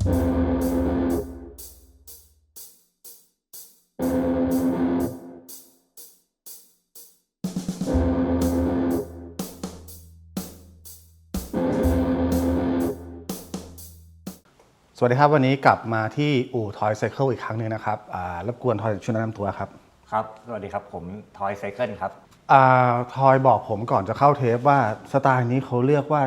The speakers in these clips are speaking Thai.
สวัสดีครับ วันนี้กลับมาที่อู่ทอยไซเคิลอีกครั้งหนึ่งนะครับอ่ารบกวนทอยช่วยแนะนำตัวครับ ครับ สวัสดีครับ ผมทอยไซเคิลครับอ่าทอยบอกผมก่อนจะเข้าเทปว่าสไตล์นี้เขาเรียกว่า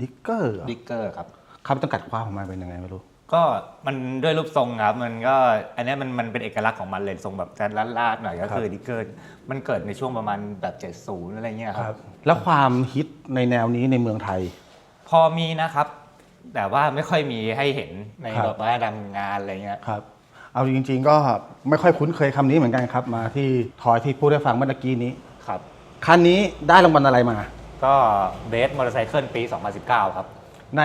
ดิกเกอร์ดิกเกอร์ครับคำจำกัดความของมันเป็นยังไงไม่รู้ ก็มันด้วยรูปทรงครับมันก็อันเนี้ยมันมันเป็นเอกลักษณ์ของมันเลยทรงแบบจะลาดๆหน่อยก็คือดิกเกอร์มันเกิดในช่วงประมาณแบบ70อะไรเงี้ยครับ แล้วความฮิตในแนวนี้ในเมืองไทย พอมีนะครับ แต่ว่าไม่ค่อยมีให้เห็นในครับ แบบว่าดำงานอะไรเงี้ย ครับ เอาจริง ๆ ก็ไม่ค่อยคุ้นเคยคำนี้เหมือนกันครับ มาที่ทอยที่พูดให้ฟังเมื่อกี้นี้ครับ คันนี้ได้รางวัลอะไรมา ก็เบสมอเตอร์ไซเคิลปี 2019 ครับ ใน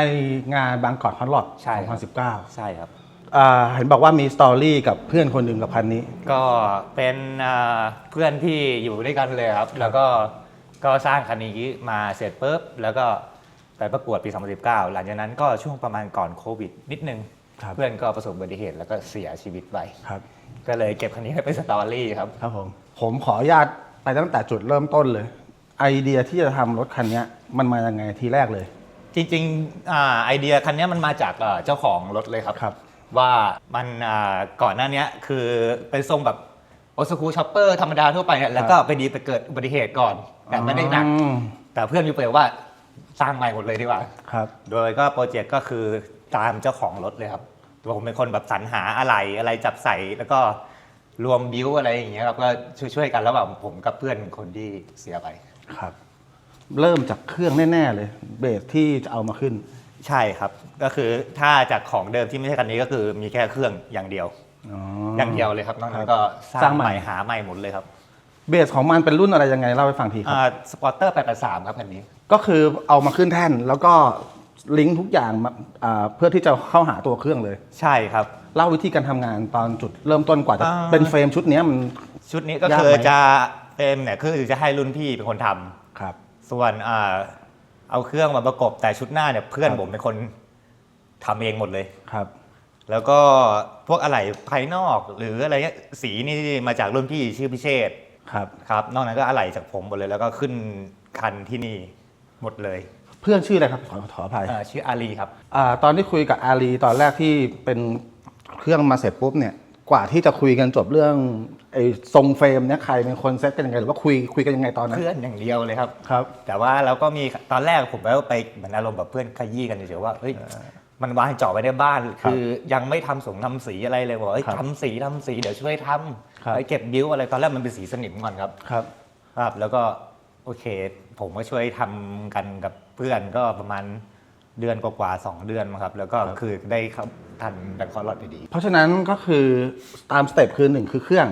งานบางกอกฮอตลอดใช่ครับ 2019ใช่ครับ อ่าเห็นบอกว่ามีสตอรี่กับเพื่อนคนหนึ่งกับคันนี้ ก็เป็นอ่าเพื่อนที่อยู่ด้วยกันเลยครับ แล้วก็ก็สร้างคันนี้มาเสร็จปุ๊บแล้วก็ไปประกวดปี 2019 หลังจากนั้นก็ช่วงประมาณก่อนโควิด นิดนึง ครับ เพื่อนก็ประสบอุบัติเหตุแล้วก็เสียชีวิตไปครับ ก็เลยเก็บคันนี้ไว้เป็นสตอรี่ครับ ครับผม ผมขออนุญาตไปตั้งแต่จุดเริ่มต้นเลย ไอเดียที่จะทำรถคันเนี้ยมันมายังไงทีแรกเลย จริงๆอ่าไอเดียคันนี้มันมาจากเอ่อเจ้าของรถเลยครับ ครับ ว่ามันอ่าก่อนหน้านี้คือเป็นทรงแบบโอสคูช็อปเปอร์ธรรมดาทั่วไปเนี่ยแล้วก็ไปดีไปเกิดอุบัติเหตุก่อน แต่ไม่ได้หนัก อืมแต่เพื่อนมีเปลว่าสร้างใหม่หมดเลยดีกว่า ครับ โดยก็โปรเจกต์ก็คือตามเจ้าของรถเลยครับตัวผมเป็นคนแบบสรรหาอะไรอะไรจับใส่แล้วก็รวมบิวอะไรอย่างเงี้ยครับก็ช่วยๆกันระหว่างผมกับเพื่อนคนที่เสียไป ครับ เริ่มจากเครื่องแน่ ๆ เลยเบสที่จะเอามาขึ้น ใช่ครับ ก็คือถ้าจากของเดิมที่ไม่ใช่คันนี้ก็คือมีแค่เครื่องอย่างเดียวอ๋ออย่างเดียวเลยครับนอกนั้นครับก็สสร้าร้างงใหใหม่ม่หาใหม่หมดเลยครับ เบสของมันเป็นรุ่นอะไรยังไงเล่าให้ฟังทีครับอ่าสปอร์เตอร์883ครับคันนี้ ก็คือเอามาขึ้นแท่นแล้วก็ลิงก์ทุกอย่างมาอ่าเพื่อที่จะเข้าหาตัวเครื่องเลย ใช่ครับ เล่าวิธีการทำงานตอนจุดเริ่มต้นกว่าจะอ่าเป็นเฟรมชุดเนี้ยมันชุดนี้ก็ยากคือไหมจะเป็นเนี่ยคือจะให้รุ่นพี่เป็นคนทำครับ ส่วนอ่าเอาเครื่องมาประกบแต่ชุดหน้าเนี่ยเพื่อนครับผมเป็นคนทำเองหมดเลย ครับ แล้วก็พวกอะไรภายนอกหรืออะไรเงี้ยสีนี่มาจากรุ่นพี่ชื่อพิเชษครับ ครับ นอกนั้นก็อะไรจากผมหมดเลย แล้วก็ขึ้นคันที่นี่หมดเลยเพื่อนชื่ออะไรครับขอขออภัยเอ่อชื่ออาลีครับ อ่าตอนที่คุยกับอาลีตอนแรกที่เป็นเครื่องมาเสร็จปุ๊บเนี่ย กว่าที่จะคุยกันจบเรื่องไอ้ทรงเฟรมเนี่ยใครเป็นคนเซตกันยังไงหรือว่าคุยคุยกันยังไงตอนนั้น เพื่อนอย่างเดียวเลยครับ ครับ แต่ว่าเราก็มีตอนแรกผมก็ไปเหมือนอารมณ์แบบเพื่อนขยี้กันเฉยๆว่าเฮ้ยมันวางเจาะไว้ในบ้าน คือยังไม่ทำสงทำสีอะไรเลยบอกเฮ้ยครับทำสีทำสีเดี๋ยวช่วยทครับำไปเก็บบิ้วอะไรตอนแรกมันเป็นสีสนิมก่อนครับครับ ครับแล้วก็โอเค ผมก็ช่วยทำกันกับเพื่อนก็ประมาณ เดือนกว่าๆสองเดือนมั้งครับ แล้วก็คือได้เข้าทันแบงคอร์ลอดดีเพราะฉะนั้นก็คือตามสเต็ปคือหนึ่งคือเครื่อง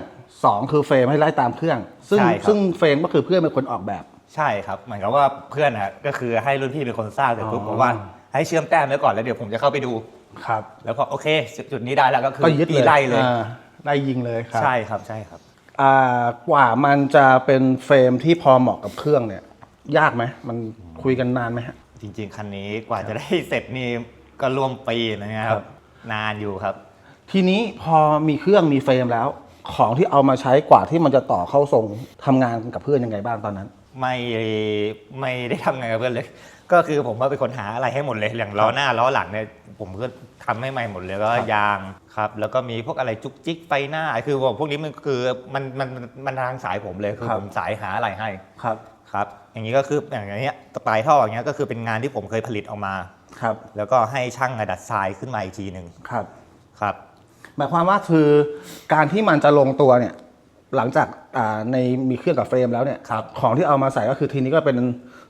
สองคือเฟรมให้ไล่ตามเครื่อง ซึ่งซึ่งเฟรมก็คือเพื่อนเป็นคนออกแบบ ใช่ครับเหมือนกับว่าเพื่อนอะก็คือให้รุ่นพี่เป็นคนสร้างเสร็จปุ๊บอ๋อ บอกว่าให้เชื่อมแต้มไว้ก่อนแล้วเดี๋ยวผมจะเข้าไปดู ครับแล้วพอโอเคจุดนี้ได้แล้วก็คือก็ยึดตีเลยไล่เลย อ่าไล่ยิงเลยครับใช่ครับใช่ครับ อ่ากว่ามันจะเป็นเฟรมที่พอเหมาะกับเครื่องเนี่ย ยากไหมมันคุยกันนานไหมฮะ จริง ๆ คันนี้กว่าจะได้เสร็จนี่ก็ร่วมปีนะคครัรับ บ นานอยู่ครับ ทีนี้พอมีเครื่องมีเฟรมแล้ว ของที่เอามาใช้กว่าที่มันจะต่อเข้าทรงทำงานกับเพื่อนยังไงบ้างตอนนั้น ไม่ไม่ได้ทำงานกับเพื่อนเลย ก็คือผมว่าเป็นคนหาอะไรให้หมดเลยอย่างล้อหน้าล้อหลังเนี่ยผมก็ทำให้ใหม่หมดเลยแล้วก็ครับ ยางครับ แล้วก็มีพวกอะไรจุกจิกไฟหน้าคือพวกนี้มันคือมันมันมันทางสายผมเลยคือผมสายหาอะไรให้ครับ ครับ อย่างนี้ก็คืออย่างเงี้ยปลายท่ออย่างเงี้ยก็คือเป็นงานที่ผมเคยผลิตออกมาครับ แล้วก็ให้ช่างอะดัดทรายขึ้นมาอีกทีหนึ่งครับ ครับ หมายความว่าคือการที่มันจะลงตัวเนี่ยหลังจากอ่าในมีเครื่องกับเฟรมแล้วเนี่ยครับของที่เอามาใส่ก็คือทีนี้ก็เป็น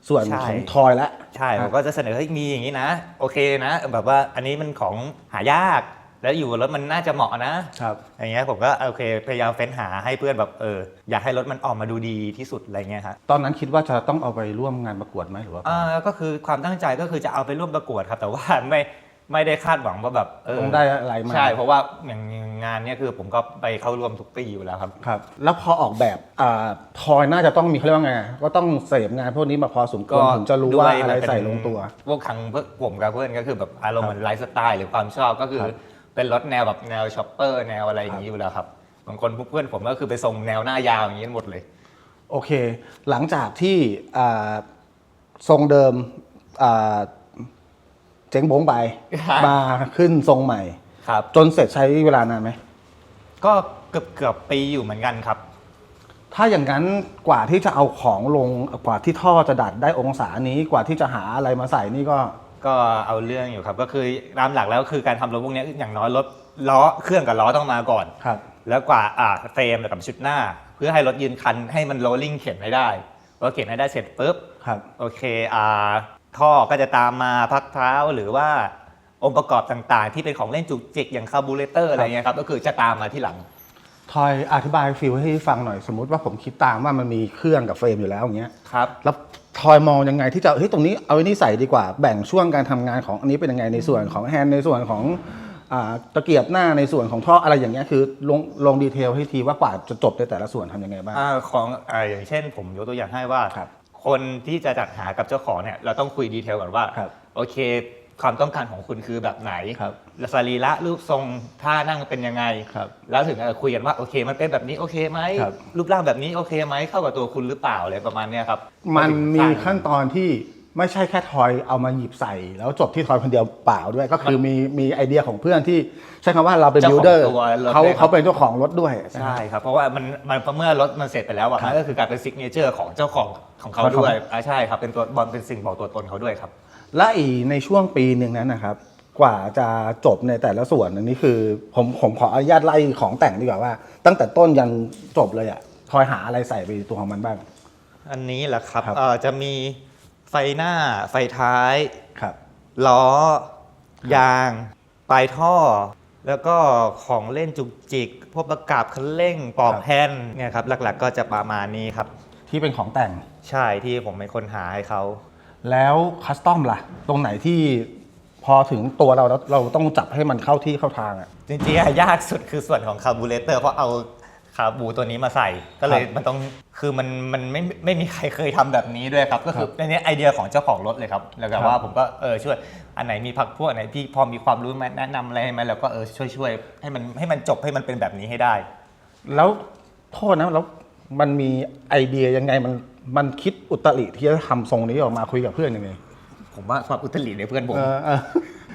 ส่วนใช่ของทอยแล้วใช่ผมก็จะเสนอให้มีอย่างนี้นะ โอเคนะ แบบว่าอันนี้มันของหายาก แล้วอยู่บนรถมันน่าจะเหมาะนะครับ อย่างเงี้ยผมก็โอเคพยายามเฟ้นหาให้เพื่อนแบบเอออยากให้รถมันออกมาดูดีที่สุดอะไรเงี้ยครับตอนนั้นคิดว่าจะต้องเอาไปร่วมงานประกวดไหมหรือว่า อ่าก็คือความตั้งใจก็คือจะเอาไปร่วมประกวดครับ แต่ว่าไม่ไม่ได้คาดหวังว่าแบบเออต้องได้อะไรมา ใช่ เพราะว่าอย่างงานเนี้ยคือผมก็ไปเข้าร่วมทุกปีอยู่แล้วครับ ครับ แล้วพอออกแบบอ่าทอยน่าจะต้องมีเขาเรียกว่าไงก็ต้องเสพงานพวกนี้มาพอสมควรถึงจะรู้ว่าด้วยอะไรมันเป็นใส่ลงตัว พวกครั้งพวกผมกับเพื่อนก็คือแบบอารมณ์เหมือนไลฟ์สไตล์หรือความชอบก็คือครับ เป็นรถแนวแบบแนวช็อปเปอร์แนวอะไรอย่างนี้อยู่แล้วครับบางคนพวกเพื่อนผมก็คือไปทรงแนวหน้ายาวอย่างนี้หมดเลย โอเค หลังจากที่อ่าทรงเดิมอ่าเจ๊งโบ้งไปครับมาขึ้นทรงใหม่ครับ จนเสร็จใช้เวลานานไหมก็เกือบเกือบปีอยู่เหมือนกันครับ ถ้าอย่างนั้นกว่าที่จะเอาของลงกว่าที่ท่อจะดัดได้องศานี้กว่าที่จะหาอะไรมาใส่นี่ก็ ก็เอาเรื่องอยู่ครับ ก็คือตามหลักแล้วคือการทำรถพวกเนี้ยอย่างน้อยรถล้อเครื่องกับล้อต้องมาก่อน ครับ แล้วกว่าอ่าเฟรมกับชุดหน้า เพื่อให้รถยืนคันให้มันโรลลิ่งเข็นให้ได้พอเข็นให้ได้เสร็จปุ๊บ ครับ โอเคอ่าท่อก็จะตามมาพักเท้าหรือว่าองค์ประกอบต่างๆ ที่เป็นของเล่นจุกจิกอย่างคาร์บูเรเตอร์อะไรเงี้ยครับ ก็คือจะตามมาที่หลัง ทอยอธิบายฟิลให้ฟังหน่อยสมมุติว่าผมคิดตามว่ามันมีเครื่องกับเฟรมอยู่แล้วอย่างเงี้ย ครับ แล้ว ทอยมองยังไงที่จะเฮ้ยตรงนี้เอาไอ้นี่ใส่ดีกว่าแบ่งช่วงการทำงานของอันนี้เป็นยังไงในส่วนของแฮนด์ในส่วนของอ่าตะเกียบหน้าในส่วนของท่ออะไรอย่างเงี้ยคือลงลงดีเทลให้ทีว่ากว่าจะจบในแต่ละส่วนทำยังไงบ้าง อาของอาอย่างเช่น ผมยกตัวอย่างให้ว่า ครับคนที่จะจัดหากับเจ้าของเนี่ยเราต้องคุยดีเทลก่อนว่า ครับโอเค ความต้องการของคุณคือแบบไหนครับและสรีระรูปทรงท่านั่งเป็นยังไง ครับแล้วถึงจะคุยกันว่าโอเค มันเป็นแบบนี้โอเคไหมครับ รูปร่างแบบนี้โอเคไหมเข้ากับตัวคุณหรือเปล่าอะไรประมาณเนี้ยครับมันมีถึงสร้างขั้นตอนที่ไม่ใช่แค่ทอยเอามาหยิบใส่ แล้วจบที่ทอยคนเดียวเปล่าด้วย ก็คือมีมีไอเดียของเพื่อนที่ใช้คำว่าเราเป็นเจ้าบิของลเดอร์ตัวรถเขาด้วยครับเขาเป็นเจ้าของรถด้วยใช่ครับ เพราะว่ามันมันเมื่อรถมันเสร็จไปแล้วอะครับ มันก็คือการเป็นซิกเนเจอร์ของเจ้าของของเขาของเขาด้วยอ่าใช่ครับเป็นตัวบอลเป็นสิ่งบอกตัวตนเขาด้วยครับ และอีในช่วงปีหนึ่งนั้นนะครับ กว่าจะจบในแต่ละส่วนอันนี้คือ ผมผมขออนุญาตไล่ของแต่งดีกว่าว่า ตั้งแต่ต้นยันจบเลยอะทอยหาอะไรใส่ไปตัวของมันบ้าง อันนี้แหละครับครับเอ่อจะมีไฟหน้าไฟท้ายครับล้อ ยาง ปลายท่อ แล้วก็ของเล่นจุกจิก พวกประกับคันเร่งปลอกครับแฮนด์เนี่ยครับหลักๆ ก็จะประมาณนี้ครับ ที่เป็นของแต่งใช่ที่ผมเป็นคนหาให้เขา แล้วคัสตอมล่ะ ตรงไหนที่พอถึงตัวเราแล้วเราต้องจับให้มันเข้าที่เข้าทางอะจริงๆอะยากสุดคือส่วนของคาร์บูเรเตอร์เพราะเอาคาร์บูตัวนี้มาใส่ ก็เลยครับมันต้องคือมันมันไม่ไม่มีใครเคยทำแบบนี้ด้วยครับ ก็คือครับในนี้ไอเดียของเจ้าของรถเลยครับ แล้วก็ครับว่าผมก็เออช่วยอันไหนมีพักพวกอันไหนพี่พอมีความรู้ไหมแนะนำอะไรไหมแล้วก็เออช่วยช่วยให้มันให้มันจบให้มันเป็นแบบนี้ให้ได้ แล้วโทษนะแล้วมันมีไอเดียยังไงมัน มันคิดอุตริที่จะทำทรงนี้ออกมาคุยกับเพื่อนยังไงผมว่าความอุตริในเพื่อนผม เออเออ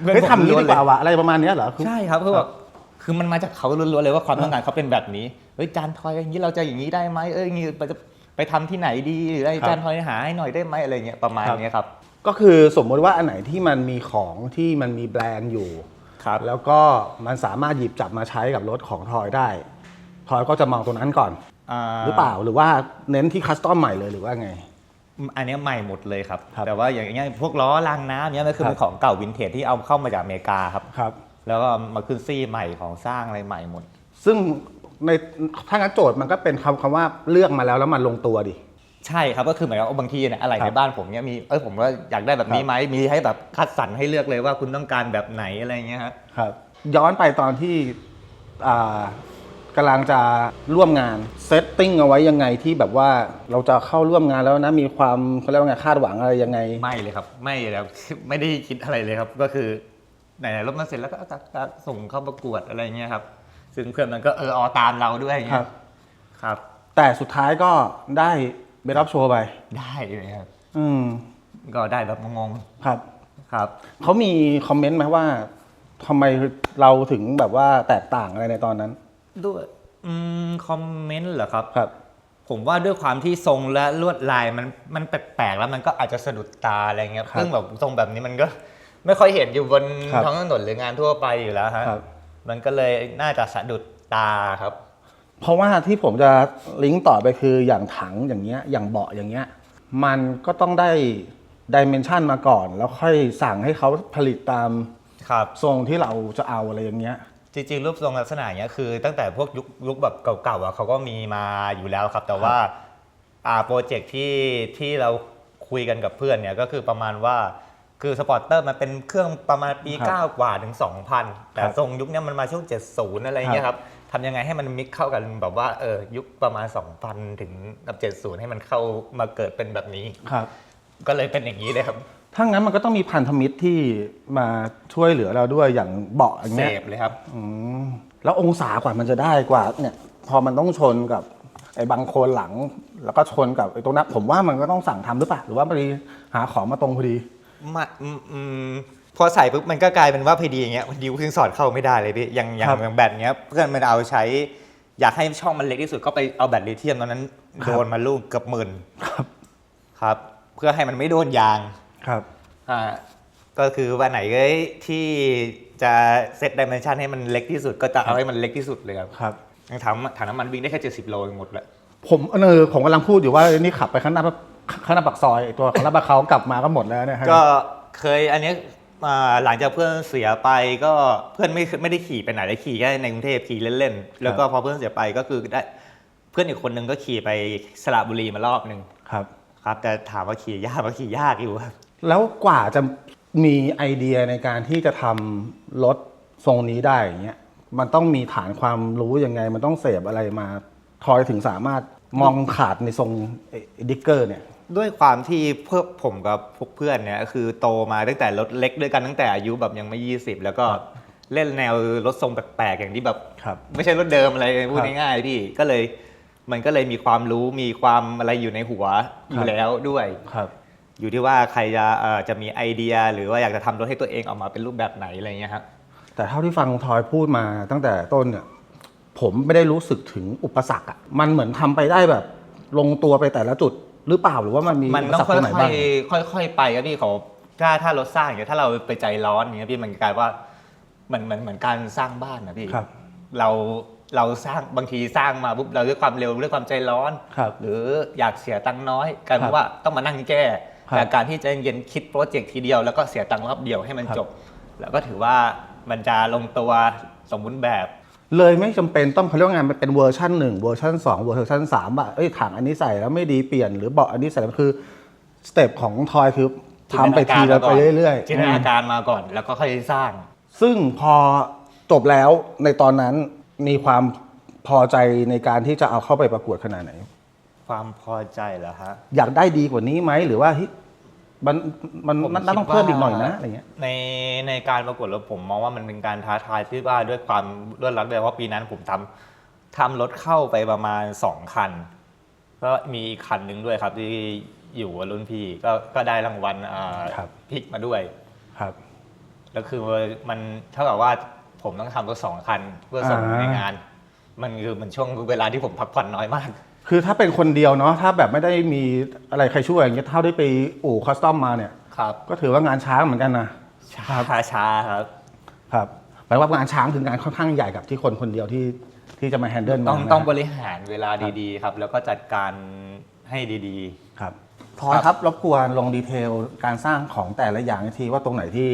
เพื่อนเฮ้ยผมทำนี้ล้วนดีเลยกว่าวะอะไรประมาณเนี้ยเหรอคือ ใช่ครับคือแบบคือมันมาจากเขาล้วนๆเลยว่าความต้องการเขาเป็นแบบนี้เฮ้ยจานทอยอย่างนี้เราจะอย่างนี้ได้ไหมเอ้ยอย่างนี้เราจะไปทำที่ไหนดีหรือไอ้ครับจานทอยหาให้หน่อยได้ไหมอะไรเงี้ยประมาณครับ เนี้ยครับ ก็คือสมมติว่าอันไหนที่มันมีของที่มันมีแบรนด์อยู่ ครับ แล้วก็มันสามารถหยิบจับมาใช้กับรถของทอยได้ทอยก็จะมองตรงนั้นก่อน หรือเปล่าหรือว่าเน้นที่คัสตอมใหม่เลยหรือว่าไง อันเนี้ยใหม่หมดเลยครับ ครับแต่ว่าอย่างเงี้ยพวกล้อรางน้ำเนี้ยมันคือครับ เป็นของเก่าวินเทจที่เอาเข้ามาจากอเมริกาครับ ครับ แล้วก็มาขึ้นซี่ใหม่ของสร้างอะไรใหม่หมด ซึ่งในถ้างั้นโจทย์มันก็เป็นคำคำว่าเลือกมาแล้วแล้วมันลงตัวดิ ใช่ครับก็คือหมายความว่าบางทีเนี่ยอะไรครับในบ้านผมเนี้ยมีเอ้ยผมว่าอยากได้แบบนี้ครับไหมมีให้แบบคัดสรรให้เลือกเลยว่าคุณต้องการแบบไหนอะไรเงี้ยฮะครับ ย้อนไปตอนที่อ่า กำลังจะร่วมงานเซตติ้งเอาไว้ยังไงที่แบบว่าเราจะเข้าร่วมงานแล้วนะมีความเขาเรียกว่าไงคาดหวังอะไรยังไง ไม่เลยครับ ไม่เลยครับ ไม่ได้คิดอะไรเลยครับ ก็คือไหนๆรถมันเสร็จแล้วก็เอาตัดตัดส่งเข้าประกวดอะไรเงี้ยครับ ซึ่งเพื่อนมันก็เออเอาตามเราด้วยอย่างครัเงี้บยครับ แต่สุดท้ายก็ได้ไปรับโชว์ไป ได้เลยครับ อืมก็ก็ได้แบบงงครับๆครับ เขามีคอมเมนต์ไหมว่าทำไมเราถึงแบบว่าแตกต่างอะไรในตอนนั้น ด้วยอืมคอมเมนต์เหรอครับ ครับ ผมว่าด้วยความที่ทรงและลวดลายมันมันแปลกๆแล้วมันก็อาจจะสะดุดตาอะไรเงี้ยครับซึ่งแบบทรงแบบนี้มันก็ ไม่ค่อยเห็นอยู่บนครับท้องถนนหรืองานทั่วไปอยู่แล้วฮะครับ มันก็เลยน่าจะสะดุดตาครับ เพราะว่าที่ผมจะลิงก์ต่อไปคืออย่างถังอย่างเงี้ยอย่างเบาะอย่างเงี้ยมันก็ต้องได้ดิเมนชันมาก่อน แล้วค่อยสั่งให้เขาผลิตตามครับ ทรงที่เราจะเอาอะไรอย่างเงี้ย จริงๆ รูปทรงลักษณะอย่างเงี้ยคือตั้งแต่พวกยุคยุคแบบเก่าๆอะเขาก็มีมาอยู่แล้วครับ แต่ว่าอ่าโปรเจกต์ที่ที่เราคุยกันกับเพื่อนเนี่ยก็คือประมาณว่าคือสปอร์เตอร์มันเป็นเครื่องประมาณปีครับ9กว่าถึง 2,000 แต่ครับทรงยุคเนี้ยมันมาช่วง 70 อะไรอย่างเงี้ยครับทำยังไงให้มันมิกเข้ากันแบบว่าเออยุคประมาณ 2,000 ถึงกับ70 ให้มันเข้ามาเกิดเป็นแบบนี้ ครับ ก็เลยเป็นอย่างนี้เลยครับ ถ้างั้นมันก็ต้องมีพันธมิตรที่มาช่วยเหลือเราด้วยอย่างเบาะอย่างเสเงี้ยพเลยครับ อืมแล้วองศากว่ามันจะได้กว่าเนี่ย พอมันต้องชนกับไอ้บางโคนหลัง แล้วก็ชนกับไอ้ตรงนั้นผมว่ามันก็ต้องสั่งทำหรือเปล่าหรือว่าพอดีหาของมาตรงพอดี มาอืมอืมพอใส่ปุ๊บมันก็กลายเป็นว่าพอดีอย่างเงี้ยดิวขึ้นสอดเข้าไม่ได้เลยพี่อย่างอย่างครับอย่างแบตเงี้ยเพื่อนมันเอาใช้ อยากให้ช่องมันเล็กที่สุดก็ไปเอาแบตลิเธียมตอนนั้นครับโดนมาลูกเกือบหมื่นครับ ครับ เพื่อให้มันไม่โดนยาง ครับอ่าก็คือวันไหนก็ที่จะเซตดิเมนชันให้มันเล็กที่สุดก็จะเอาให้มันเล็กที่สุดเลยครับครับยังถังถังน้ำมันวิ่งได้แค่ 70 โลเองหมดเลยผมเออผมกำลังพูดอยู่ว่านี่ขับไปข้างหน้าข้างหน้าปากซอยไอ้ตัวของรับปากเขากลับมาก็หมดแล้วเนี่ยฮะก็เคยอันเนี้ยอ่าหลังจากเพื่อนเสียไปก็เพื่อนไม่ไม่ได้ขี่ไปไหนเลยขี่แค่ในกรุงเทพขี่เล่นๆแล้วก็พอเพื่อนเสียไปก็คือได้เพื่อนอีกคนนึงก็ขี่ไปสระบุรีมารอบหนึ่งครับ ครับ แต่ถามว่าขี่ยากก็ขี่ยากอยู่ครับ แล้วกว่าจะมีไอเดียในการที่จะทำรถทรงนี้ได้อย่างเงี้ยมันต้องมีฐานความรู้ยังไง มันต้องเสพอะไรมาทอยถึงสามารถมองขาดในทรงไอ้ดิกเกอร์เนี่ยด้วยความที่เพื่อผมกับพวกเพื่อนเนี่ยคือโตมาตั้งแต่รถเล็กด้วยกันตั้งแต่อายุแบบยังไม่ 20 แล้วก็เล่นแนวรถทรงแปลกๆอย่างที่แบบครับไม่ใช่รถเดิมอะไรพูดครับง่ายๆพี่ก็เลยมันก็เลยมีความรู้มีความอะไรอยู่ในหัวอครัยู่บแล้วด้วยครับ อยู่ที่ว่าใครจะเอ่อจะมีไอเดีย หรือว่าอยากจะทำรถให้ตัวเองออกมาเป็นรูปแบบไหนอะไรเงี้ยครับ แต่เท่าที่ฟังทอยพูดมาตั้งแต่ต้นเนี่ยผมไม่ได้รู้สึกถึงอุปสรรคอะมันเหมือนทำไปได้แบบ ลงตัวไปแต่ละจุดหรือเปล่าหรือว่ามันมีมันอุปต้อสรงรคค่ตรงไหนบ้าง อยๆค่อยๆไปครับพี่เขาถ้าถ้ารถสร้างอย่างเงี้ยถ้าเราไปใจร้อนอย่างเงี้ยพี่มันกลายว่าเหมือนเหมือนเหมือนการสร้างบ้านนะพี่ครับ เรา เราสร้างบางทีสร้างมาปุ๊บเราด้วยความเร็วด้วยความใจร้อน ครับหรืออยากเสียตังค์น้อยกลายคเป็รับนว่าต้องมานั่งแก้ครับแต่การที่ใจเย็นคิดโปรเจกต์ทีเดียวแล้วก็เสียตังค์รอบเดียวให้มันครับ จบ แล้วก็ถือว่ามันจะลงตัวสมบูรณ์แบบ เลยไม่จำเป็นต้องเขาเรียกว่าไงมันเป็นเวอร์ชันหนึ่งเวอร์ชันสองเวอร์ชันสามอะเอ้ยถังอันนี้ใส่แล้วไม่ดีเปลี่ยนหรือเบาะอันนี้ใส่แล้วคือสเต็ปของทอยคือทำไปทีละไปเรื่อยๆ จินตนาการมาก่อนแล้วก็ค่อยสร้าง ซึ่งพอจบแล้วในตอนนั้น มีความพอใจในการที่จะเอาเข้าไปประกวดขนาดไหน ความพอใจเหรอฮะ อยากได้ดีกว่านี้ไหมหรือว่าเฮ้ยมันมันผมมันต้องคิดว่าเพิ่มอีกหน่อยนะอะไรเงี้ย ในในการประกวดรถผมมองว่ามันเป็นการท้าทายที่ว่าด้วยความรวดรัดเลยเพราะปีนั้นผมทำทำรถเข้าไปประมาณ 2 คัน ก็มีอีกคันหนึ่งด้วยครับที่อยู่กับรุ่นพี่ก็ก็ได้รางวัลอ่าครับ พลิกมาด้วย ครับ แล้วคือมันเท่ากับว่า ผมต้องทำรถสองคันเพื่อส่งอ่า ในงาน มันคือมันช่วงเวลาที่ผมพักผ่อนน้อยมาก คือถ้าเป็นคนเดียวเนาะถ้าแบบไม่ได้มีอะไรใครช่วยอย่างเงี้ยเท่าได้ไปอู่คัสตอมมาเนี่ย ครับก็ถือว่างานช้างเหมือนกันนะ ช้าช้าครับ ครับหมายว่างานช้างคืองานค่อนข้างใหญ่กับที่คนคนเดียวที่ที่จะมาแฮนเดิลต้องมันนะต้องบริหารเวลาดีๆ ครับ แล้วก็จัดการให้ดีครับพอยครับรบกวนลงดีเทลการสร้างของแต่ละอย่างอีกทีว่าตรงไหนที่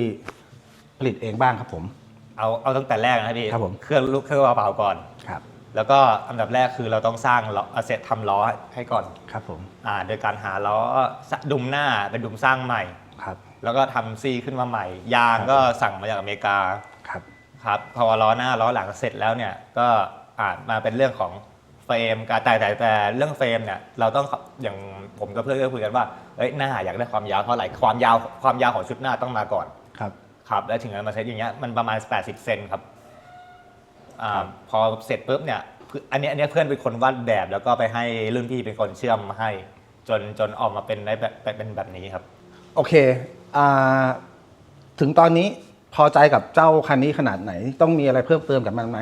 ผลิตเองบ้างครับผมๆ เอาเอาตั้งแต่แรกนะพี่ครับผม เครื่องลูกเครื่องเปล่าๆก่อน ครับ แล้วก็อันดับแรกคือเราต้องสร้างล้อเอาเสร็จทำล้อให้ก่อนครับผม อ่าโดยการหาล้อดุมหน้าเป็นดุมสร้างใหม่ ครับ แล้วก็ทำซีขึ้นมาใหม่ ยางครับก็สั่งมาจากอเมริกา ครับ ครับพอล้อหน้าล้อหลังเสร็จแล้วเนี่ยก็อ่ามาเป็นเรื่องของเฟรมการแต่แต่แต่เรื่องเฟรมเนี่ยเราต้องอย่างผมกับเพื่อนก็คุยกันว่าเอ้ยหน้าอยากได้ความยาวเท่าไหร่ความยาวความยาวของชุดหน้าต้องมาก่อน ครับ ครับแล้วถึงจะมาเซตอย่างเงี้ยมันประมาณ 80 เซนครับอ่าครับ พอเสร็จปุ๊บเนี่ยเพื่อนอันเนี้ยอันเนี้ยเพื่อนเป็นคนวาดแบบ แล้วก็ไปให้รุ่นพี่เป็นคนเชื่อมมาให้ จนจนออกมาเป็นได้แบบเป็นแบบนี้ครับ โอเคอ่าถึงตอนนี้พอใจกับเจ้าคันนี้ขนาดไหน ต้องมีอะไรเพิ่มเติมกับมันไหม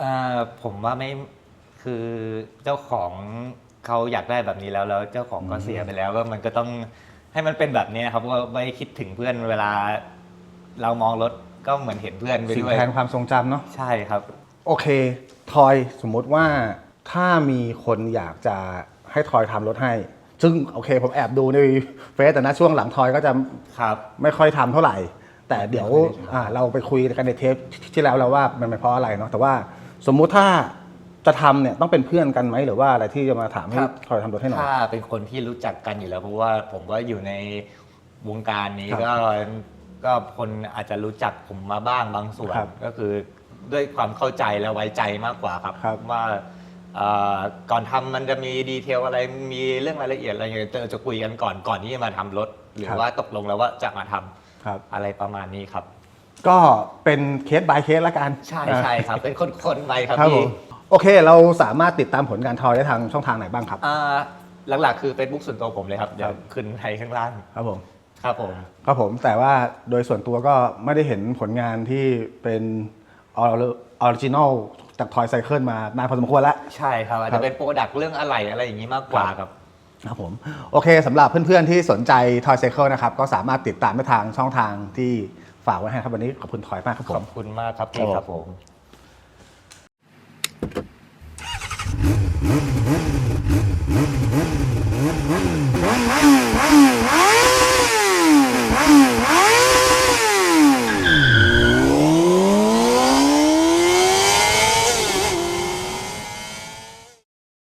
อ่าผมว่าไม่คือเจ้าของเขาอยากได้แบบนี้แล้วแล้วเจ้าของก็เสียไปแล้วก็มันก็ต้องให้มันเป็นแบบนี้ครับว่าไม่คิดถึงเพื่อนเวลา เรามองรถก็เหมือนเห็นเพื่อนไปสิ่งด้วยแทนความทรงจำเนาะ ใช่ครับ โอเค ทอยสมมุติว่าถ้ามีคนอยากจะให้ทอยทำรถให้ ซึ่งโอเคผมแอบดูในเฟซแต่นะช่วงหลังทอยก็จะครับ ไม่ค่อยทำเท่าไหร่ แต่เดี๋ยวไม่ค่อยได้ทำอ่าเราไปคุยกันในเทปที่แล้วแล้วว่ามันเป็นเพราะอะไรเนาะแต่ว่าสมมุติถ้าจะทำเนี่ยต้องเป็นเพื่อนกันไหมหรือว่าอะไรที่จะมาถามให้ทอยทำรถให้หน่อย ถ้าเป็นคนที่รู้จักกันอยู่แล้วเพราะว่าผมก็อยู่ในวงการนี้ครับ ก็ ก็คนอาจจะรู้จักผมมาบ้างบางส่วนครับก็คือด้วยความเข้าใจและไว้ใจมากกว่าครับครับ ว่าเอ่อก่อนทำมันจะมีดีเทลอะไรมีเรื่องรายละเอียดอะไรเงี้ยจะจะคุยกันก่อนก่อนที่จะมาทำรถ หรือว่าตกลงแล้วว่าจะมาทำครับ อะไรประมาณนี้ครับ ก็เป็นเคส by เคสละกันใช่ใช่ครับ เป็นคนๆไปครับครับผพี่มโอเค เราสามารถติดตามผลงานทอยได้ทางช่องทางไหนบ้างครับ อ่าหลักๆคือ Facebook ส่วนตัวผมเลยครับ เดี๋ยวขึ้นให้ข้างล่าง ครับผม ครับผม ครับผมแต่ว่าโดยส่วนตัวก็ไม่ได้เห็นผลงานที่เป็นออริจินอลจากทอยไซเคิลมานานพอสมควรแล้ว ใช่ครับอาจครัจะบเป็นโปรดักต์เรื่องอะไรอะไรอย่างนี้มากกว่าครับครับผมโอเคสำหรับเพื่อนๆที่สนใจ Toy Cycle นะครับ ก็สามารถติดตามได้ทางช่องทางที่ฝากไว้ให้ครับ วันนี้ขอบคุณทอยมากครับผขมอบคุณมากครับพี่คครัรับบผผมม